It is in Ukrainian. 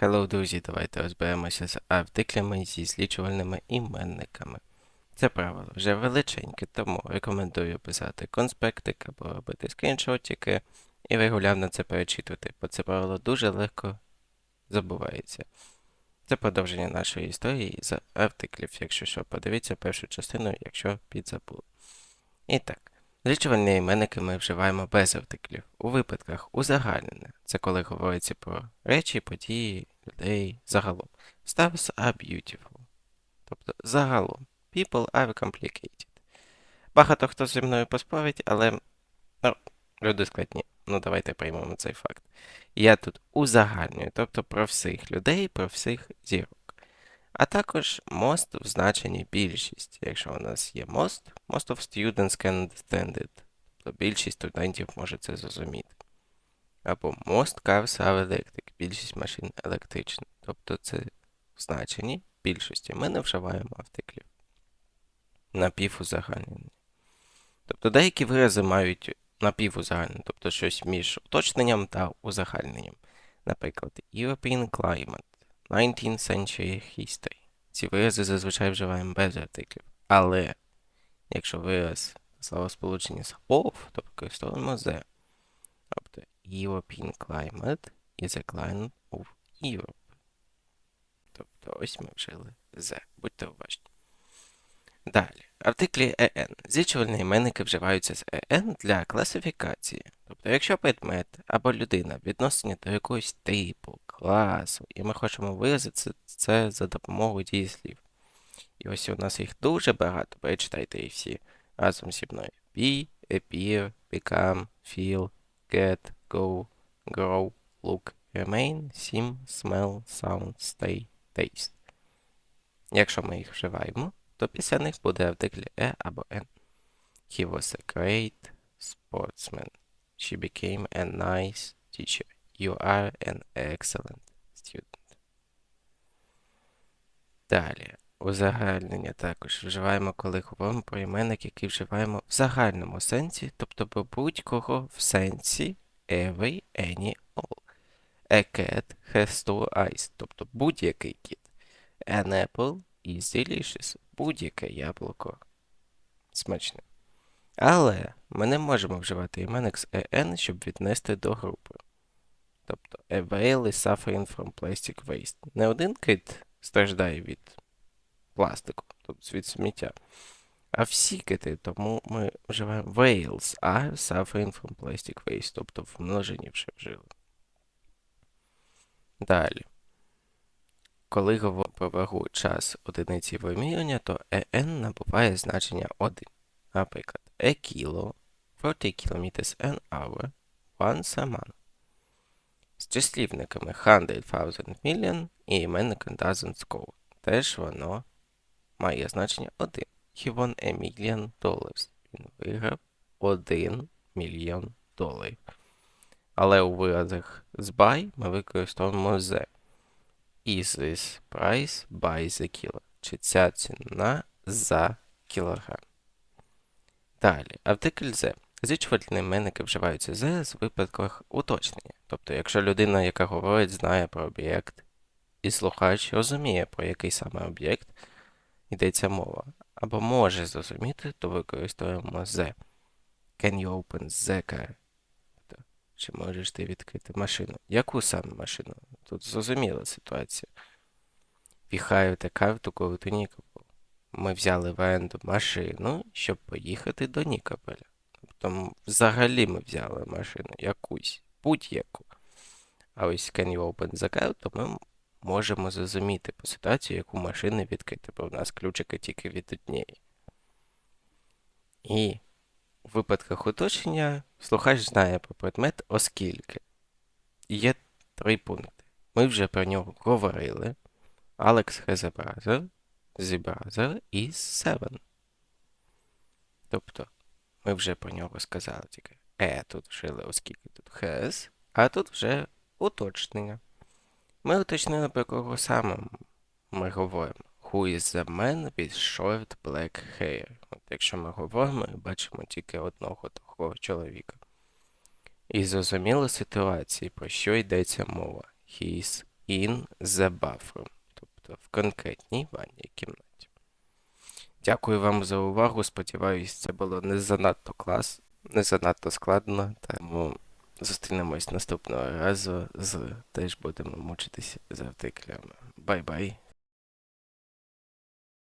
Hello, друзі, давайте розберемося з артиклями зі злічувальними іменниками. Це правило вже величеньке, тому рекомендую писати конспектик або робити скріншотики і регулярно це перечитувати, бо це правило дуже легко забувається. Це продовження нашої історії з артиклів, якщо що, подивіться першу частину, якщо підзабули. І так, злічувальні іменники ми вживаємо без артиклів. У випадках узагальнене. Це коли говориться про речі, події, людей загалом. Stars are beautiful. Тобто загалом. People are complicated. Багато хто зі мною поспорить, але ну, люди складні. Ну, давайте приймемо цей факт. Я тут узагальнюю, тобто про всіх людей, про всіх зірок. А також most в значенні більшість. Якщо у нас є most, most of students can understand it. Тобто більшість студентів може це зрозуміти. Або most cars are electric, більшість машин електричні. Тобто це в значенні більшості. Ми не вживаємо артиклів. Напівузагальнені. Тобто деякі вирази мають напівузагальнення, тобто щось між уточненням та узагальненням. Наприклад, European Climate, 19th Century History. Ці вирази зазвичай вживаємо без артиклів. Але якщо вираз словосполучення з of, то використовуємо the. Тобто European Climate is a climate of Europe. Тобто ось ми вжили the. Будьте уважні. Далі. Артиклі en. Злічувальні іменники вживаються з en для класифікації. Тобто, якщо предмет або людина відносені до якогось типу, класу, і ми хочемо виразити це за допомогою дієслів. І ось у нас їх дуже багато, перечитайте їх всі разом зі мною. Be, appear, become, feel, get, go, grow, look, remain, seem, smell, sound, stay, taste. Якщо ми їх вживаємо, то після них буде артикль e або n. He was a great sportsman. She became a nice teacher. You are an excellent student. Далі. Узагальнення також вживаємо, коли говоримо про іменник, який вживаємо в загальному сенсі, тобто про будь-кого в сенсі every, any, all. A cat has two eyes, тобто будь-який кіт. An apple is delicious. Будь-яке яблуко смачне. Але ми не можемо вживати іменник з en, щоб віднести до групи. Тобто, a whale is suffering from plastic waste. Не один кит страждає від пластику, тобто від сміття. А всі кити, тому ми вживаємо whales are suffering from plastic waste, тобто в множині вже вжили. Далі. Коли говоримо про вагу час одиниці вимірювання, то en набуває значення 1. Наприклад, a kilo, 40 km an hour, once a month. З числівниками 100,000 million і іменником doesn't score. Теж воно має значення 1. He won a million dollars. Він виграв 1 мільйон доларів. Але у виразах з buy ми використовуємо the. Is this price by the kilo? Чи ця ціна за кілограм? Далі, артикль the. Зічувальні іменники вживаються the з випадках уточнення. Тобто, якщо людина, яка говорить, знає про об'єкт, і слухач розуміє, про який саме об'єкт йдеться мова, або може зрозуміти, то використовуємо the. Can you open the car? Тобто, Чи можеш ти відкрити машину? Яку саме машину? Тут зрозуміла ситуація. We hired a car to go to Нікополь. Ми взяли в оренду машину, щоб поїхати до Нікополя. Тобто, взагалі ми взяли машину якусь, будь-яку. А ось can you open the car, то ми можемо зрозуміти по ситуації, яку машину відкрити, бо в нас ключики тільки від однієї. І у випадках уточнення слухач знає про предмет, оскільки є три пункти. Ми вже про нього говорили. Alex has a brother, the. Тобто, ми вже про нього сказали тільки е тут вжили, оскільки тут has, а тут вже уточнення. Ми уточнили, про кого саме ми говоримо. Who is the man with short black hair? От якщо ми говоримо, ми бачимо тільки одного такого чоловіка. І зрозуміли ситуації, про що йдеться мова. He is in the bathroom, тобто в конкретній ванній кімнаті. Дякую вам за увагу. Сподіваюсь, це було не занадто клас, не занадто складно. Тому зустрінемось наступного разу з теж будемо мучитися з артиклями. Бай-бай.